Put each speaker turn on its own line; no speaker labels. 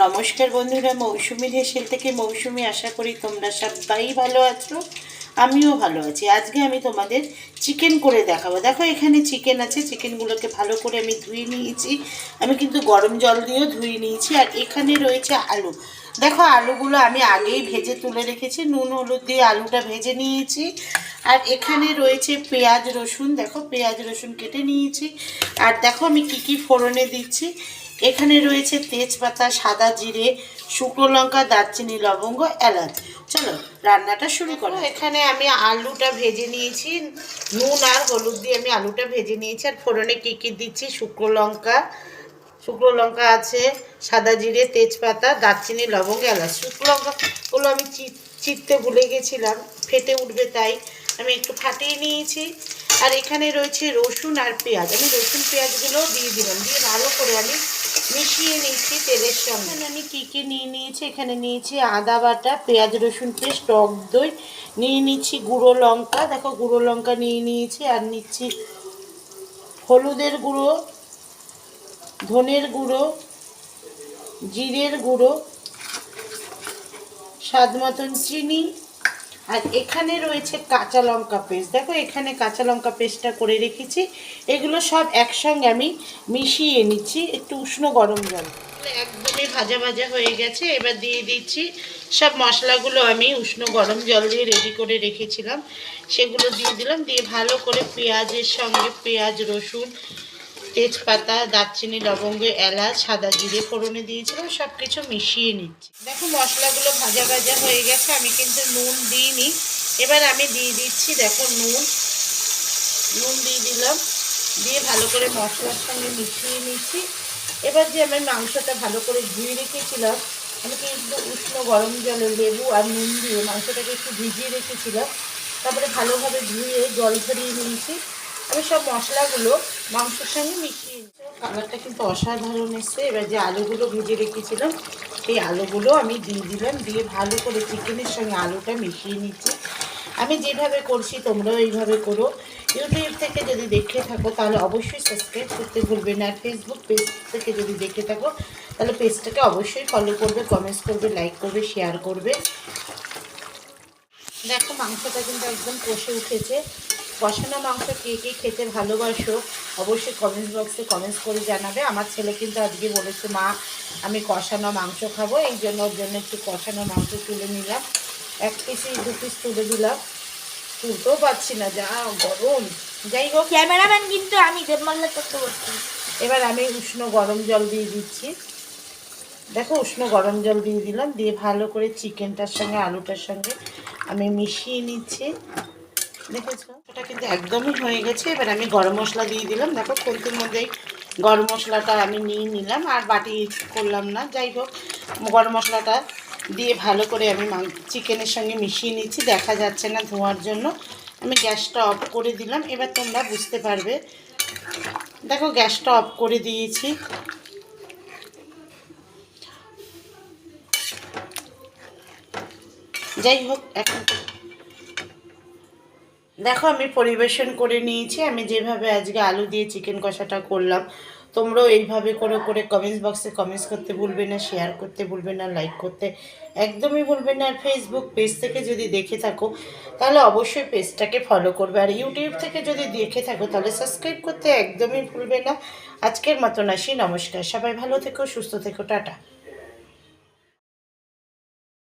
নমস্কার বন্ধুরা মৌসুমীর হেসেল থেকে মৌসুমি আশা করি তোমরা সবাই ভালো আছো, আমিও ভালো আছি। আজকে আমি তোমাদের চিকেন করে দেখাবো। দেখো, এখানে চিকেন আছে, চিকেনগুলোকে ভালো করে আমি ধুয়ে নিয়েছি। আমি কিন্তু গরম জল দিয়েও ধুয়ে নিয়েছি, আর এখানে রয়েছে আলু। দেখো, আলুগুলো আমি আগেই ভেজে তুলে রেখেছি, নুন, হলুদ দিয়ে আলুটা ভেজে নিয়েছি। আর এখানে রয়েছে পেঁয়াজ রসুন, দেখো, পেঁয়াজ রসুন কেটে নিয়েছি। আর দেখো, আমি কি কি ফোড়নে দিচ্ছি। এখানে রয়েছে তেজপাতা, সাদা জিরে, শুকনো লঙ্কা, দারচিনি, লবঙ্গ, এলাচ। চলো, রান্নাটা শুরু করো এখানে আমি আলুটা ভেজে নিয়েছি। নুন আর হলুদ দিয়ে আমি আলুটা ভেজে নিয়েছি। আর ফোড়নে কী কী দিচ্ছি? শুকনো লঙ্কা। শুকনো লঙ্কা আছে, সাদা জিরে, তেজপাতা, দারচিনি, লবঙ্গ, এলাচ। শুকনো লঙ্কাগুলো আমি চি- চিড়তে ভুলে গেছিলাম। ফেটে উঠবে তাই আমি একটু ফাটিয়ে নিয়েছি। আর এখানে রয়েছে রসুন আর পেঁয়াজ। আমি রসুন পেঁয়াজগুলো দিয়ে দিলাম। দিয়ে ভালো করে আমি মিশিয়ে নিচ্ছি তেলের সঙ্গে। এখানে আমি কী কী নিয়ে নিয়েছি? এখানে নিয়েছি আদা বাটা, পেঁয়াজ, রসুন পেস্ট, টক দই, নিয়ে নিচ্ছি গুঁড়ো লঙ্কা। দেখো, গুঁড়ো লঙ্কা নিয়ে নিয়েছি আর নিচ্ছি হলুদের গুঁড়ো, ধনের গুঁড়ো, জিরের গুঁড়ো, স্বাদ মতন চিনি আর এখানে রয়েছে কাঁচা লঙ্কা পেস্ট। দেখো, এখানে কাঁচা লঙ্কা পেস্টটা করে রেখেছি। এগুলো সব একসঙ্গে আমি মিশিয়ে নিচ্ছি, একটু উষ্ণ গরম জল। একদমই ভাজা ভাজা হয়ে গেছে, এবার দিয়ে দিচ্ছি। সব মশলাগুলো আমি উষ্ণ গরম জল দিয়ে রেডি করে রেখেছিলাম। সেগুলো দিয়ে দিলাম, দিয়ে ভালো করে পেঁয়াজের সঙ্গে পেঁয়াজ, রসুন তেজপাতা, দারচিনি, লবঙ্গ, এলাচ, সাদা জিরে ফোড়নে দিয়েছিলাম সব কিছু মিশিয়ে নিচ্ছি। দেখো মশলাগুলো ভাজা ভাজা হয়ে গেছে, আমি কিন্তু নুন দিইনি। এবার আমি দিয়ে দিচ্ছি, দেখো নুন। নুন দিয়ে দিলাম, দিয়ে ভালো করে মশলার সঙ্গে মিশিয়ে নিচ্ছি। এবার যে আমি মাংসটা ভালো করে ধুয়ে রেখেছিলাম, আমি কিন্তু উষ্ণ গরম জলে লেবু আর নুন দিয়ে মাংসটাকে একটু ভিজিয়ে রেখেছিলাম। তারপরে ভালোভাবে ধুয়ে জল ধরিয়ে নিয়েছি। আমি সব মশলাগুলো মাংসের সঙ্গে মিশিয়ে কালারটা কিন্তু অসাধারণ এসছে। এবার যে আলুগুলো ভেজে রেখেছিলাম, সেই আলুগুলো আমি দিয়ে দিলাম। দিয়ে ভালো করে চিকেনের সঙ্গে আলুটা মিশিয়ে নিচ্ছি। আমি যেভাবে করছি তোমরাও এইভাবে করো। ইউটিউব থেকে যদি দেখে থাকো, তাহলে অবশ্যই সাবস্ক্রাইব করতে ভুলবে না। ফেসবুক পেজ থেকে যদি দেখে থাকো, তাহলে পেজটাকে অবশ্যই ফলো করবে কমেন্টস করবে লাইক করবে শেয়ার করবে। দেখো মাংসটা কিন্তু একদম কষে উঠেছে। কষানো মাংস কে কে খেতে ভালোবাসো অবশ্যই কমেন্টস বক্সে কমেন্টস করে জানাবে। আমার ছেলে কিন্তু আজকে বলেছে মা আমি কষানো মাংস খাব। এই জন্য ওর জন্য একটু কষানো মাংস তুলে নিলাম। এক পিসি দু পিস তুলে দিলাম। তুলতেও পারছি না যা গরম। যাই হোক।
ক্যামেরাম্যান কিন্তু আমি দেবমাল্লা করতে বলছি
এবার আমি উষ্ণ গরম জল দিয়ে দিচ্ছি। দেখো উষ্ণ গরম জল দিয়ে দিলাম। দিয়ে ভালো করে চিকেনটার সঙ্গে আলুটার সঙ্গে আমি মিশিয়ে নিচ্ছি। কিন্তু একদমই হয়ে গেছে। এবার আমি গরম মশলা দিয়ে দিলাম। দেখো কোনটির মধ্যেই গরম মশলাটা আমি নিয়ে নিলাম। আর বাটি করলাম না। যাই হোক, গরম মশলাটা দিয়ে ভালো করে আমি চিকেনের সঙ্গে মিশিয়ে নিচ্ছি। দেখা যাচ্ছে না ধোঁয়ার জন্য। আমি গ্যাসটা অফ করে দিলাম। এবার তোমরা বুঝতে পারবে। দেখো, গ্যাসটা অফ করে দিয়েছি। যাই হোক, এখন দেখো, আমি পরিবেশন করে নিয়েছি। আমি যেভাবে আজকে আলু দিয়ে চিকেন কষাটা করলাম, তোমরাও এইভাবে করে করে কমেন্টস বক্সে কমেন্টস করতে ভুলবে না শেয়ার করতে ভুলবে না লাইক করতে একদমই ভুলবে না। আর ফেসবুক পেজ থেকে যদি দেখে থাকো, তাহলে অবশ্যই পেজটাকে ফলো করবে। আর ইউটিউব থেকে যদি দেখে থাকো, তাহলে সাবস্ক্রাইব করতে একদমই ভুলবে না। আজকের মতন আসি, নমস্কার, সবাই ভালো থেকো, সুস্থ থেকো, টাটা।